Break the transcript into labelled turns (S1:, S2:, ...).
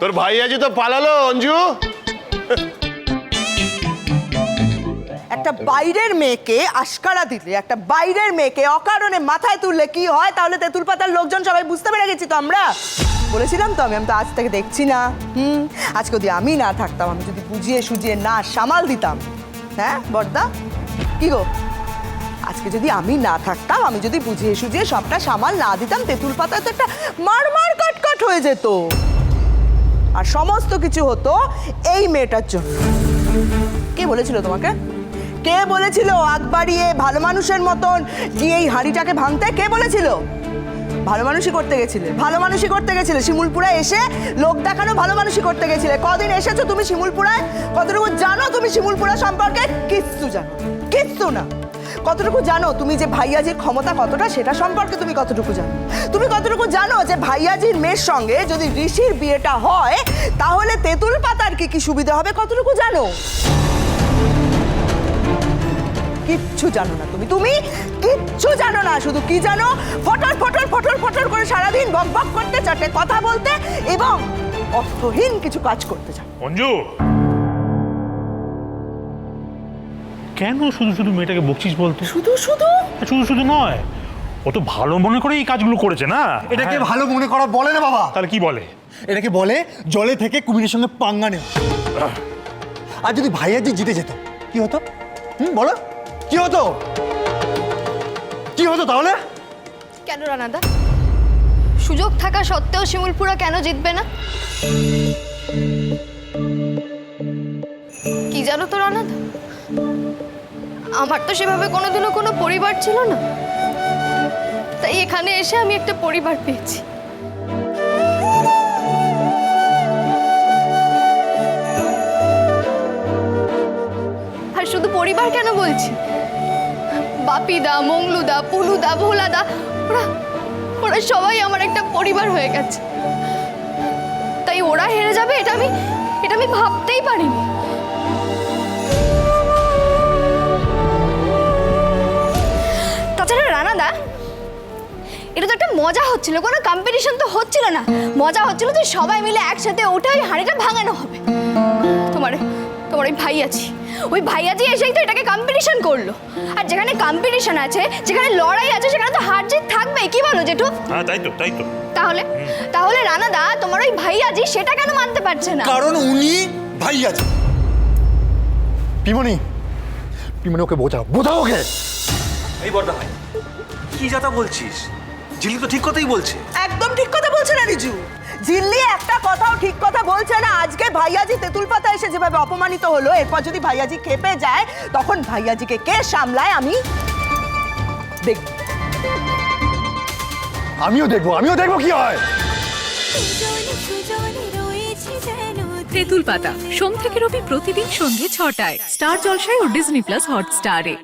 S1: তোর ভাই আজি তো পালালো, অঞ্জু।
S2: একটা বাইরের মেয়েকে আশকারা দিলে, একটা বাইরের মেয়েকে অকারণে মাথায় তুললে কি হয়? তাহলে তেঁতুল পাতার লোকজন সবাই বুঝতে পেরে গেছি তো আমরা। বলেছিলাম তো আমি আমি তো আজ থেকে দেখছি না। হুম, আজকে যদি আমি না থাকতাম, আমি যদি বুঝিয়ে সুজিয়ে না সামাল দিতাম। হ্যাঁ বর্দা? কি গো? আজকে যদি আমি না থাকতাম, আমি যদি বুঝিয়ে সুঝিয়ে সবটা সামাল না দিতাম, তেঁতুল পাতা তো একটা মারমার কটকট হয়ে যেত। আর সমস্ত কিছু হতো এই মেয়েটার জন্য। কে বলেছিল তোমাকে? কে বলেছিল আগ বাড়িয়ে ভালো মানুষের মতন যে এই হাঁড়িটাকে ভাঙতে? কে বলেছিল? ভালো মানুষই করতে গেছিলে, ভালো মানুষই করতে গেছিলে। শিমুলপুরায় এসে লোক দেখানো ভালো মানুষই করতে গেছিলে। কদিন এসেছ তুমি শিমুলপুরায়? কতটুকু জানো তুমি শিমুলপুরা সম্পর্কে? কিচ্ছু জানো। কিচ্ছু না। কতটুকু জানো তুমি যে ভাইয়াজির ক্ষমতা কতটা, সেটা সম্পর্কে তুমি কতটুকু জানো? তুমি কতটুকু জানো যে ভাইয়াজির মেয়ের সঙ্গে যদি ঋষির বিয়েটা হয়, তাহলে তেঁতুল পাতার কি কি সুবিধা হবে কতটুকু জানো? কিচ্ছু জানো না তুমি। তুমি কিচ্ছু জানো না, শুধু কি জানো? ফটর ফটর ফটর ফটর করে সারাদিন বক বক করতে চারটে কথা বলতে এবং অর্থহীন কিছু কাজ করতে চাও।
S3: অঞ্জু! কেন শুধু শুধু মেয়েটাকে বকছিস বলতো?
S2: শুধু শুধু?
S3: শুধু শুধু নয় ও তো ভালো মনে করে এই কাজগুলো করেছে না?
S4: এটাকে
S3: হ্যাঁ।
S4: ভালো মনে করা বলে না বাবা।
S3: তাহলে কি বলে?
S4: এটাকে বলে জলে থেকে কুমিরের সঙ্গে পাঙ্গা নেওয়া। আর যদি ভাইয়া ভাইয়াজি জিতে যেত কি হতো? হুম বলো। কি হতো? কি হতো তাহলে?
S5: কেন রানাদা? সুযোগ থাকা সত্ত্বেও শিমুলপুরা কেন জিতবে না? কি জানো তো রানাদা? আমার তো সেভাবে কোনোদিনও কোনো পরিবার ছিল না। তাই এখানে এসে আমি একটা পরিবার পেয়েছি। আর শুধু পরিবার কেন বলছি? বাপিদা, মংলুদা, পুলুদা, ভোলাদা, ওরা ওরা সবাই আমার একটা পরিবার হয়ে গেছে। তাই ওরা হেরে যাবে এটা আমি এটা আমি ভাবতেই পারিনি। মজা হচ্ছিল কোনো কম্পিটিশন তো হচ্ছিল না। মজা হচ্ছিল যে সবাই মিলে একসাথে ওটা ওই হাঁড়িটা ভাঙানো হবে। তোমার তোমার ওই ভাই আছি ওই ভাইয়াজি এসেই তো এটাকে কম্পিটিশন করল। আর যেখানে কম্পিটিশন আছে যেখানে লড়াই আছে সেখানে তো হার জিত থাকবে কি বলো জেঠু?
S3: হ্যাঁ তাই তো তাই তো।
S5: তাহলে তাহলে রানাদা তোমার ওই ভাইয়াজি সেটা কেন মানতে পারছে না?
S4: কারণ উনি ভাইয়াজি। পিমনি পিমনি ওকে বোঝাও বোঝাও ওকে।
S6: এই বর্দা ভাই কি যাতা বলছিস? ঝিলি তো ঠিক কথাই বলছে।
S2: একদম ঠিক কথা বলছে না রিজু। জিল্লি একটা কথাও ঠিক কথা বলছে না। আজকে ভাইয়াজি তেঁতুল পাতা এসে যেভাবে অপমানিত হলো এরপর যদি ভাইয়াজি খেপে যায় তখন ভাইয়াজিকে কে সামলায় আমি দেখব
S4: আমিও দেখব আমিও দেখব কি হয়।
S7: তেঁতুল পাতা সোম থেকে রবি প্রতিদিন সন্ধ্যে ছটায় স্টার জলসায় ও ডিজনি প্লাস হটস্টারে।